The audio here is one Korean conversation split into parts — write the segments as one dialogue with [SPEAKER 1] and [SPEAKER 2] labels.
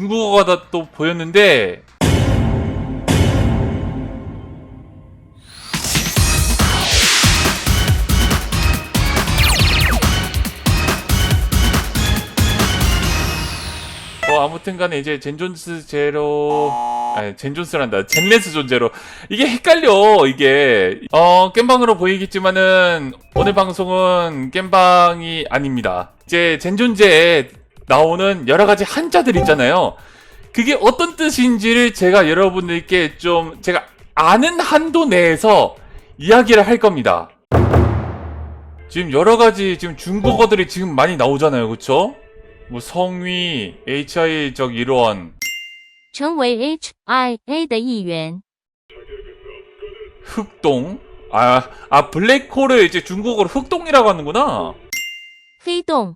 [SPEAKER 1] 중국어가 다 또 보였는데. 뭐 아무튼 간에 이제 젠존스 제로 아니 젠존스란다. 젠레스 존제로. 이게 헷갈려 이게. 어 겜방으로 보이겠지만은 오늘 방송은 겜방이 아닙니다. 이제 젠존제에 나오는 여러 가지 한자들 있잖아요 그게 어떤 뜻인지를 제가 여러분들께 좀 제가 아는 한도 내에서 이야기를 할 겁니다 지금 여러 가지 지금 중국어들이 지금 많이 나오잖아요 그쵸? 뭐 성위, HI적 일원,
[SPEAKER 2] 成为 HIA 的一员。
[SPEAKER 1] 흑동. 아, 아 블랙홀을 이제 중국어로 흑동이라고 하는구나.
[SPEAKER 2] 黑洞、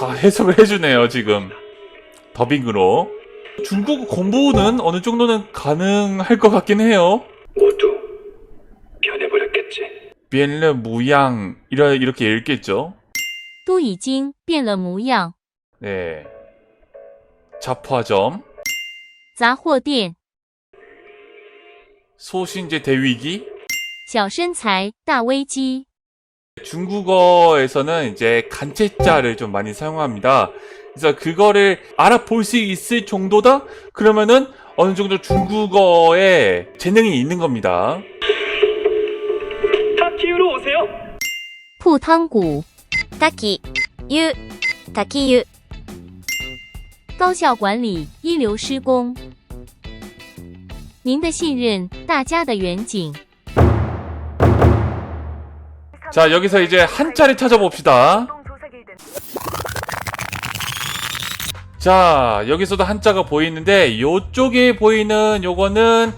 [SPEAKER 3] 다.
[SPEAKER 1] 다 해석을 해주네요, 지금. 더빙으로. 중국어 공부는 어느 정도는 가능할 것 같긴 해요.
[SPEAKER 3] 모두 변해버렸겠지.
[SPEAKER 1] 비엔르 무양 이러 이렇게 읽겠죠.
[SPEAKER 2] 都已经变了模样。
[SPEAKER 1] 네. 잡화점,
[SPEAKER 2] 杂货店，
[SPEAKER 1] 소신제 대위기.
[SPEAKER 2] 小身材大危机。
[SPEAKER 1] 중국어에서는 이제 간체자를 좀 많이 사용합니다. 그래서 그거를 알아볼 수 있을 정도다? 그러면은 어느 정도 중국어에 재능이 있는 겁니다.
[SPEAKER 3] 다 키우러 오세요.
[SPEAKER 2] 铺汤谷，滝湯，滝湯。高效管理，一流施工。您的信任，大家的远景。
[SPEAKER 1] 자, 여기서 이제 한자를 찾아봅시다. 자, 여기서도 한자가 보이는데 요쪽에 보이는 요거는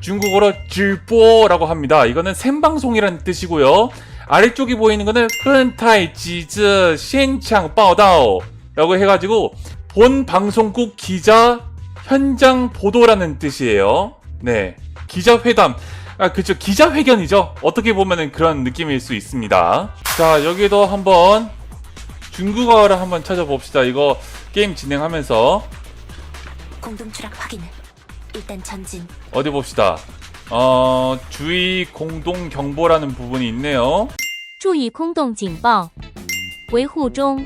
[SPEAKER 1] 중국어로 질보라고 합니다. 이거는 생방송이라는 뜻이고요. 아래쪽에 보이는 거는 흔타이 지즈 현장 报道 라고 해가지고 본 방송국 기자 현장 보도라는 뜻이에요. 네. 기자회담. 아, 그쵸. 기자회견이죠. 어떻게 보면은 그런 느낌일 수 있습니다. 자, 여기도 한번 중국어를 한번 찾아봅시다. 이거 게임 진행하면서
[SPEAKER 4] 공동 추락 확인은 일단 전진.
[SPEAKER 1] 어디 봅시다. 어, 주의 공동 경보라는 부분이 있네요.
[SPEAKER 2] 注意空洞警报，维护中。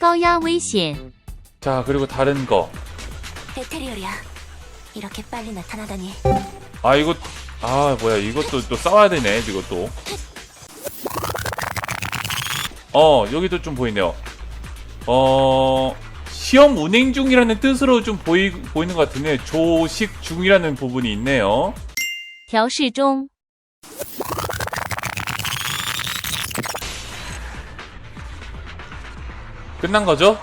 [SPEAKER 2] 高压危险，
[SPEAKER 1] 자, 그리고 다른 거.
[SPEAKER 4] 에테리얼이야. 이렇게 빨리 나타나다니.
[SPEAKER 1] 아, 이거, 아, 뭐야. 이것도 또 싸워야 되네. 이것도. 어, 여기도 좀 보이네요. 어, 시험 운행 중이라는 뜻으로 좀 보이, 보이는 것 같은데, 조식 중이라는 부분이 있네요.
[SPEAKER 2] 调试中。
[SPEAKER 1] 끝난 거죠?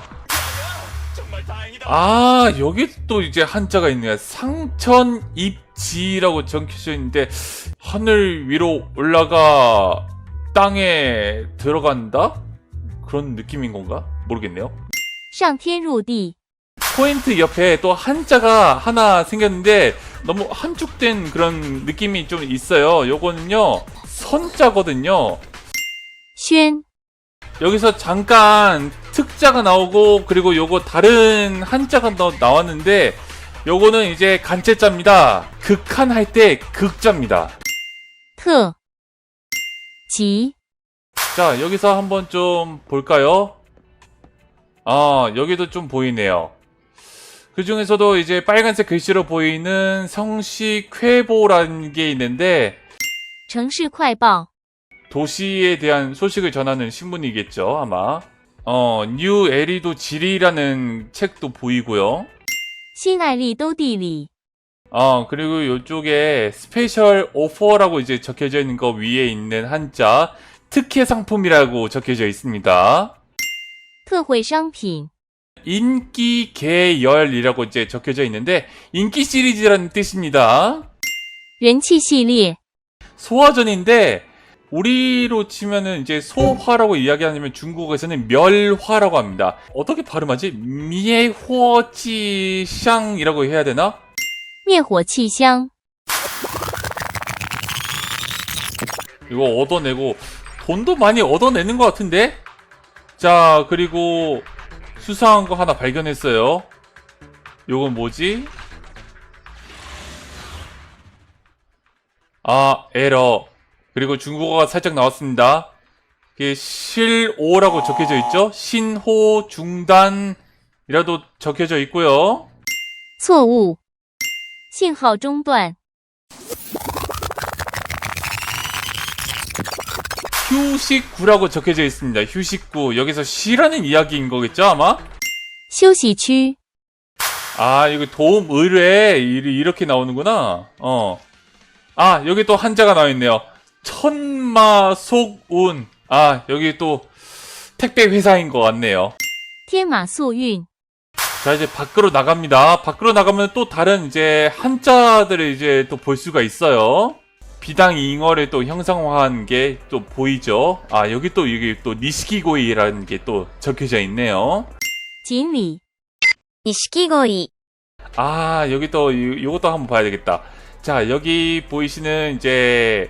[SPEAKER 1] 아, 여기 또 이제 한자가 있네요. 상천입 지라고 적혀져 있는데, 하늘 위로 올라가 땅에 들어간다? 그런 느낌인 건가? 모르겠네요.
[SPEAKER 2] 上天入地，
[SPEAKER 1] 포인트 옆에 또 한자가 하나 생겼는데, 너무 함축된 그런 느낌이 좀 있어요. 요거는요, 선자거든요.
[SPEAKER 2] 宣
[SPEAKER 1] 여기서 잠깐 특자가 나오고 그리고 요거 다른 한자가 더 나왔는데 요거는 이제 간체자입니다. 극한할 때 극자입니다.
[SPEAKER 2] 特急
[SPEAKER 1] 자, 여기서 한번 좀 볼까요? 아, 여기도 좀 보이네요. 그 중에서도 이제 빨간색 글씨로 보이는 성시 쾌보라는 게 있는데
[SPEAKER 2] 城市快报，
[SPEAKER 1] 도시에 대한 소식을 전하는 신문이겠죠, 아마. 어, 뉴 에리도 지리라는 책도 보이고요.
[SPEAKER 2] 新爱丽都地理，
[SPEAKER 1] 어, 그리고 이쪽에 스페셜 오퍼라고 이제 적혀져 있는 거 위에 있는 한자 특혜 상품이라고 적혀져 있습니다.
[SPEAKER 2] 特惠商品，
[SPEAKER 1] 인기 계열이라고 이제 적혀져 있는데 인기 시리즈라는 뜻입니다.
[SPEAKER 2] 人气系列，
[SPEAKER 1] 소화전인데 우리로 치면은 이제 소화라고 이야기하면 중국에서는 멸화라고 합니다. 어떻게 발음하지? 미에호지샹이라고 해야 되나?
[SPEAKER 2] 灭火器香，
[SPEAKER 1] 이거 얻어내고 돈도 많이 얻어내는 것 같은데? 자 그리고 수상한 거 하나 발견했어요. 요건 뭐지? 아 에러 그리고 중국어가 살짝 나왔습니다. 이게 실오라고 적혀져 있죠? 신호 중단이라도 적혀져 있고요.
[SPEAKER 2] 错误，信号中断，
[SPEAKER 1] 휴식구라고 적혀져 있습니다. 휴식구 여기서 쉬라는 이야기인 거겠죠 아마?
[SPEAKER 2] 休息区，
[SPEAKER 1] 아, 이거 도움 의뢰 이- 이렇게 나오는구나. 어. 아, 여기 또 한자가 나와 있네요. 천마속운. 아, 여기 또 택배 회사인 것 같네요.
[SPEAKER 2] 天马速运，
[SPEAKER 1] 자, 이제 밖으로 나갑니다. 밖으로 나가면 또 다른 이제 한자들을 이제 또 볼 수가 있어요. 비당 잉어를 또 형상화한 게 또 보이죠? 아, 여기 또 여기 또 니시키고이라는 게 또 적혀져 있네요.
[SPEAKER 2] 锦鲤，
[SPEAKER 4] 錦鯉
[SPEAKER 1] 아, 여기 또, 요- 요것도 한번 봐야 되겠다. 자, 여기 보이시는 이제,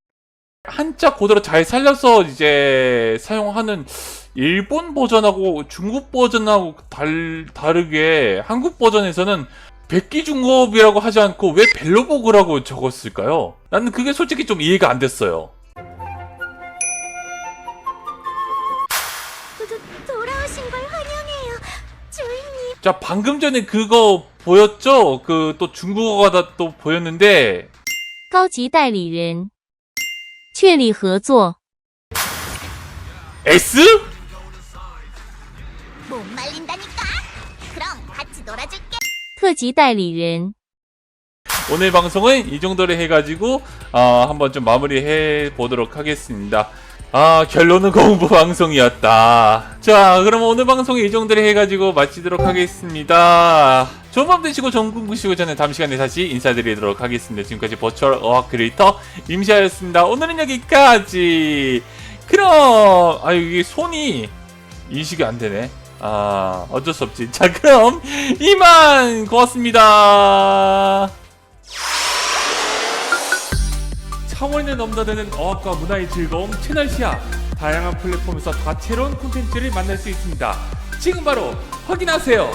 [SPEAKER 1] 한자 그대로 잘 살려서 이제 사용하는 일본 버전하고 중국 버전하고 달, 다르게 한국 버전에서는 백기중업이라고 하지 않고 왜 벨로보그라고 적었을까요? 나는 그게 솔직히 좀 이해가 안 됐어요.
[SPEAKER 4] 돌아오신 걸 환영해요 주인님
[SPEAKER 1] 자, 방금 전에 그거 보였죠? 그 또 중국어가 다 또 보였는데
[SPEAKER 2] 高级代理人， 确立合作。
[SPEAKER 1] S?
[SPEAKER 4] 못 말린다니까 그럼 같이 놀아줄게
[SPEAKER 2] 特级代理人，
[SPEAKER 1] 오늘 방송은 이 정도로 해가지고 어, 한번 좀 마무리해 보도록 하겠습니다. 아 결론은 공부 방송이었다. 자 그럼 오늘 방송 이 정도로 해가지고 마치도록 하겠습니다. 좋은 밤 되시고 좋은 꿈 꾸시고 저는 다음 시간에 다시 인사드리도록 하겠습니다. 지금까지 버추얼 어학 크리에이터 임시하였습니다. 오늘은 여기까지. 그럼 아 이게 손이 인식이 안 되네. 아 어쩔 수 없지. 자 그럼 이만 고맙습니다. 차원을 넘나드는 어학과 문화의 즐거움 채널 시야 다양한 플랫폼에서 다채로운 콘텐츠를 만날 수 있습니다. 지금 바로 확인하세요.